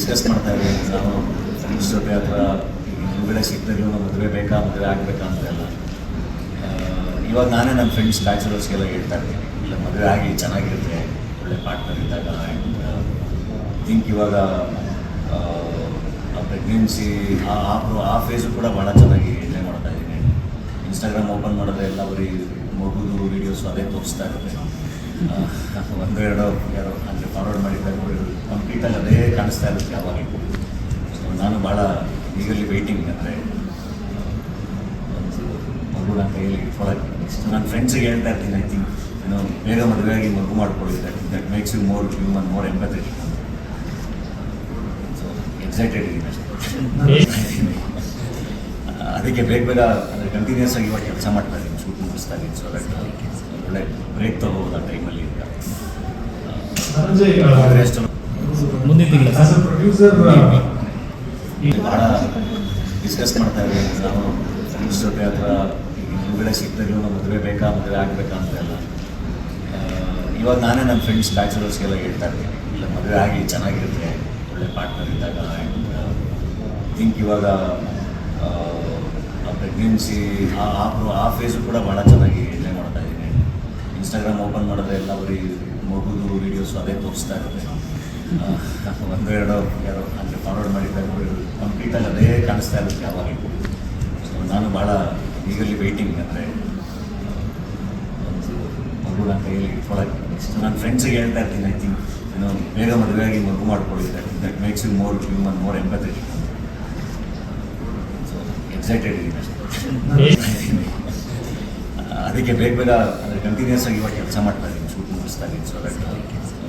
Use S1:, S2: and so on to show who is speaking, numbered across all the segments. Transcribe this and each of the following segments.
S1: Discuss ಮಾಡ್ತಾ ಇದ್ದೀನಿ. ನಾನು ಫ್ರೆಂಡ್ಸ್ ಜೊತೆ ಅಥವಾ ಹೊರಗಡೆ ನಾವು ಮದುವೆ ಬೇಕಾ, ಮದುವೆ ಆಗಬೇಕಾ ಅಂತ ಎಲ್ಲ. ಇವಾಗ ನಾನೇ ನನ್ನ ಫ್ರೆಂಡ್ಸ್ ಬ್ಯಾಚುಲರ್ಸ್ಗೆಲ್ಲ ಹೇಳ್ತಾ ಇರ್ತೀನಿ ಇಲ್ಲ, ಮದುವೆ ಆಗಿ ಚೆನ್ನಾಗಿರುತ್ತೆ, ಒಳ್ಳೆ ಪಾರ್ಟ್ನರ್ ಇದ್ದಾಗ ಆ್ಯಂಡ್ ಥಿಂಕ್ ಇವಾಗ ಪ್ರೆಗ್ನೆನ್ಸಿ ಆ ಆ- ಆ ಫೇಸು ಕೂಡ ಭಾಳ ಚೆನ್ನಾಗಿ ಎಂಜಾಯ್ ಮಾಡ್ತಾ ಇದ್ದೀನಿ. ಇನ್ಸ್ಟಾಗ್ರಾಮ್ ಓಪನ್ ಮಾಡಿದ್ರೆ ಎಲ್ಲ ಬರೀ ಮಗುದು ವೀಡಿಯೋಸು ಅದೇ ತೋರಿಸ್ತಾ ಇರುತ್ತೆ. ಒಂದು ಎರಡು ಯಾರೋ ಅಂದರೆ ಫಾರ್ವರ್ಡ್ ಮಾಡಿದ್ದಾಗ ಕಂಪ್ಲೀಟಾಗಿ ಅದೇ ಕಾಣಿಸ್ತಾ ಇರುತ್ತೆ ಯಾವಾಗಲೂ ಸೊ ನಾನು ಭಾಳ ಈಗಲ್ಲಿ ವೆಯ್ಟಿಂಗ್ ಅಂದರೆ ಒಂದು ಮಗು ನನ್ನ ಕೈಯಲ್ಲಿ ಇಟ್ಕೊಳ್ಳೋಕೆ ನೆಕ್ಸ್ಟ್ ನನ್ನ ಫ್ರೆಂಡ್ಸಿಗೆ ಹೇಳ್ತಾ ಇರ್ತೀನಿ ಐ ಥಿಂಕ್ ಏನೋ ಬೇಗ ಮದುವೆಯಾಗಿ ಮಗು ಮಾಡ್ಕೊಳ್ಳಿ that that makes you more human more empathetic so excited ಇದ್ದೀನಿ ಅಷ್ಟೇ ಅದಕ್ಕೆ ಬೇಗ ಬೇಗ ಅಂದರೆ ಕಂಟಿನ್ಯೂಸ್ ಆಗಿ ಇವಾಗ ಕೆಲಸ ಮಾಡ್ತಾ ಇದ್ದೀನಿ ಶೂಟ್ ಮುಗಿಸ್ತಾ ಇದ್ದೀನಿ. ಸೊ ಅದಕ್ಕೆ ಒಳ್ಳೆ ಬ್ರೇಕ್ ತಗೋಬೋದು ಆ ಟೈಮಲ್ಲಿ ಭಾಳ ಡಿಸ್ಕಸ್ ಮಾಡ್ತಾ ಇದ್ದೀವಿ. ನಾನು ಫ್ರೆಂಡ್ಸ್ ಜೊತೆ ಅಥವಾ ಹೊರಗಡೆ ನಾವು ಮದುವೆ ಬೇಕಾ ಮದುವೆ ಆಗಬೇಕಾ ಅಂತ ಎಲ್ಲ. ಇವಾಗ ನಾನೇ ನನ್ನ ಫ್ರೆಂಡ್ಸ್ ಬ್ಯಾಚುಲರ್ಸ್ಗೆಲ್ಲ ಹೇಳ್ತಾ ಇದ್ದೀನಿ ಇಲ್ಲ ಮದುವೆ ಆಗಿ ಚೆನ್ನಾಗಿರುತ್ತೆ ಒಳ್ಳೆ ಪಾರ್ಟ್ನರ್ ಇದ್ದಾಗ ಆ್ಯಂಡ್ ಥಿಂಕ್ ಇವಾಗ ಪ್ರೆಗ್ನೆನ್ಸಿ ಆ, ಆ- ಫೇಸು ಕೂಡ ಭಾಳ ಚೆನ್ನಾಗಿ ಎಂಜಾಯ್ ಮಾಡ್ತಾ ಇದ್ದೀನಿ. ಇನ್ಸ್ಟಾಗ್ರಾಮ್ ಓಪನ್ ಮಾಡಿದ್ರೆ ಎಲ್ಲ ಬರೀ ಮಗುದು ವೀಡಿಯೋಸ್ ಅದೇ ತೋರಿಸ್ತಾ ಇರುತ್ತೆ. ಒಂದು ಎರಡು, ಯಾರೋ ಅಂದರೆ ಫಾರ್ವರ್ಡ್ ಮಾಡಿದ್ದಾಗ ಕಂಪ್ಲೀಟಾಗಿ ಅದೇ ಕಾಣಿಸ್ತಾ ಇರುತ್ತೆ ಯಾವಾಗಲೂ ಸೊ ನಾನು ಭಾಳ ಈಗಲ್ಲಿ ವೆಯ್ಟಿಂಗ್ ಅಂದರೆ, ಒಂದು ಮಗು ನನ್ನ ಕೈಯಲ್ಲಿ ಇಟ್ಕೊಳಕ್ಕೆ ನೆಕ್ಸ್ಟ್ ನನ್ನ ಫ್ರೆಂಡ್ಸಿಗೆ ಹೇಳ್ತಾ ಇರ್ತೀನಿ ಐ ಥಿಂಕ್ ಏನೋ ಬೇಗ ಮದುವೆಯಾಗಿ ಮಗು ಮಾಡ್ಕೊಳ್ಳಿ that makes you more human more empathetic excited ಇದ್ದೀನಿ ಅಷ್ಟೇ. ಅದಕ್ಕೆ ಬೇಗ ಬೇಗ ಅಂದರೆ ಕಂಟಿನ್ಯೂಸ್ ಆಗಿ ಇವಾಗ ಕೆಲಸ ಮಾಡ್ತಾ ಇದ್ದೀನಿ ಶೂಟ್ ಮುಗಿಸ್ತಾ ಇದ್ದೀನಿ ಸೊ ದಟ್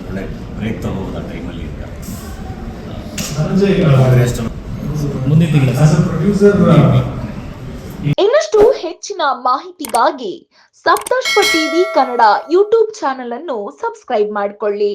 S1: ಒಳ್ಳೆ ಬ್ರೇಕ್ ತಗೋಬೋದು ಆ ಟೈಮಲ್ಲಿ ಈಗ
S2: ಇನ್ನಷ್ಟು ಹೆಚ್ಚಿನ ಮಾಹಿತಿಗಾಗಿ Saptarsha TV Kannada YouTube channel ಅನ್ನು ಸಬ್ಸ್ಕ್ರೈಬ್ ಮಾಡಿಕೊಳ್ಳಿ.